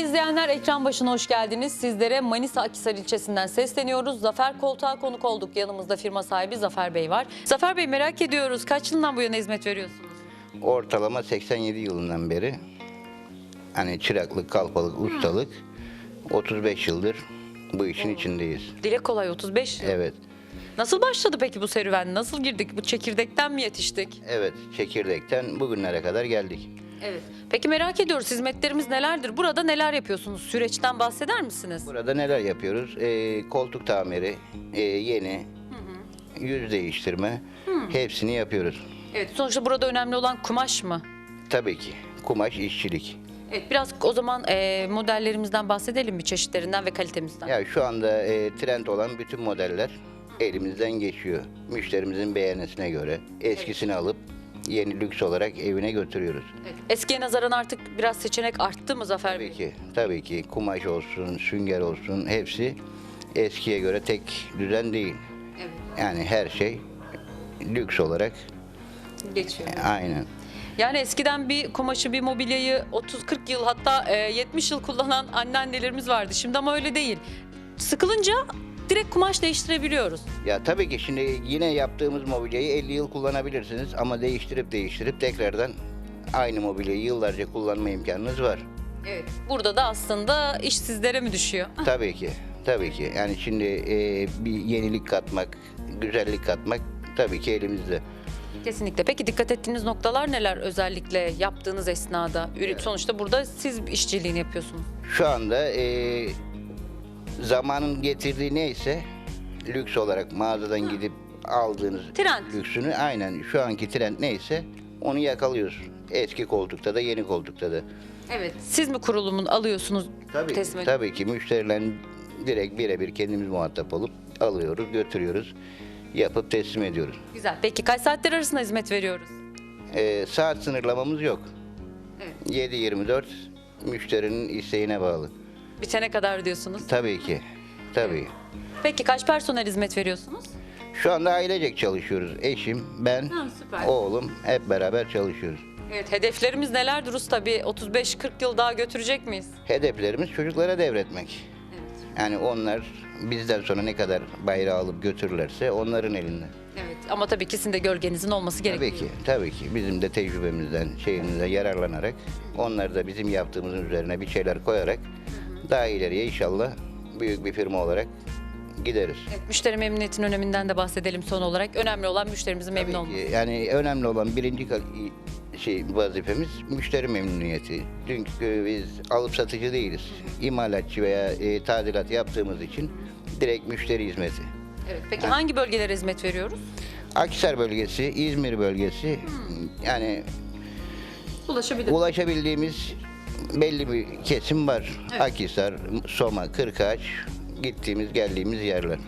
izleyenler ekran başına hoş geldiniz. Sizlere Manisa Akhisar ilçesinden sesleniyoruz. Zafer Koltuğ'a konuk olduk. Yanımızda firma sahibi Zafer Bey var. Zafer Bey merak ediyoruz. Kaç yılından bu yana hizmet veriyorsunuz? Ortalama 87 yılından beri hani çıraklık, kalfalık, ustalık 35 yıldır bu işin içindeyiz. Dile kolay 35 yıl. Evet. Nasıl başladı peki bu serüven? Nasıl girdik? Bu çekirdekten mi yetiştik? Evet, çekirdekten bugünlere kadar geldik. Evet. Peki merak ediyoruz hizmetlerimiz nelerdir? Burada neler yapıyorsunuz? Süreçten bahseder misiniz? Burada neler yapıyoruz? Ee, koltuk tamiri, ee, yeni, yüz değiştirme hepsini yapıyoruz. Evet. Sonuçta burada önemli olan kumaş mı? Tabii ki kumaş işçilik. Evet. Biraz o zaman e, modellerimizden bahsedelim mi? Çeşitlerinden ve kalitemizden. Ya şu anda ee, trend olan bütün modeller elimizden geçiyor. Müşterimizin beğenisine göre eskisini alıp yeni lüks olarak evine götürüyoruz. Eskiye nazaran artık biraz seçenek arttı mı Zafer Bey? Tabii ki, tabii ki kumaş olsun, sünger olsun hepsi eskiye göre tek düzen değil. Evet. Yani her şey lüks olarak Geçiyor. aynen. Yani eskiden bir kumaşı, bir mobilyayı 30-40 yıl hatta e, 70 yıl kullanan anneannelerimiz vardı. Şimdi ama öyle değil. Sıkılınca direkt kumaş değiştirebiliyoruz. Ya tabii ki şimdi yine yaptığımız mobilyayı 50 yıl kullanabilirsiniz ama değiştirip değiştirip tekrardan aynı mobilyayı yıllarca kullanma imkanınız var. Evet. Burada da aslında iş sizlere mi düşüyor? Tabii ki, tabii ki. Yani şimdi e, bir yenilik katmak, güzellik katmak tabii ki elimizde. Kesinlikle. Peki dikkat ettiğiniz noktalar neler özellikle yaptığınız esnada? Üret sonuçta burada siz işçiliğini yapıyorsunuz. Şu anda e, zamanın getirdiği neyse lüks olarak mağazadan gidip aldığınız Trend. lüksünü aynen şu anki trend neyse onu yakalıyoruz. Eski koltukta da yeni koltukta da. Evet. Siz mi kurulumunu alıyorsunuz? Tabii, teslim ki, tabii ki müşterilerle direkt birebir kendimiz muhatap olup alıyoruz, götürüyoruz, yapıp teslim ediyoruz. Güzel. Peki kaç saatler arasında hizmet veriyoruz? E, saat sınırlamamız yok. Evet. 7-24 müşterinin isteğine bağlı. Bitene kadar diyorsunuz. Tabii ki, tabii. Peki kaç personel hizmet veriyorsunuz? Şu anda ailecek çalışıyoruz. Eşim, ben, Ha, süper. oğlum hep beraber çalışıyoruz. Evet, hedeflerimiz nelerdir usta? Bir 35-40 yıl daha götürecek miyiz? Hedeflerimiz çocuklara devretmek. Evet. Yani onlar bizden sonra ne kadar bayrağı alıp götürürlerse onların elinde. Evet. Ama tabii ki sizin de gölgenizin olması gerekiyor. Tabii ki, tabii ki. Bizim de tecrübemizden, şeyimizden yararlanarak, onlar da bizim yaptığımızın üzerine bir şeyler koyarak daha ileriye inşallah büyük bir firma olarak gideriz. Evet, müşteri memnuniyetinin öneminden de bahsedelim son olarak. Önemli olan müşterimizin memnun Tabii olması. ki. Yani önemli olan birinci şey vazifemiz müşteri memnuniyeti. Çünkü biz alıp satıcı değiliz. İmalatçı veya e, tadilat yaptığımız için direkt müşteri hizmeti. Evet. Peki hangi bölgelere hizmet veriyoruz? Akhisar bölgesi, İzmir bölgesi yani Ulaşabilir. ulaşabildiğimiz belli bir kesim var. Evet. Akhisar, Soma, Kırkağaç gittiğimiz geldiğimiz yerler.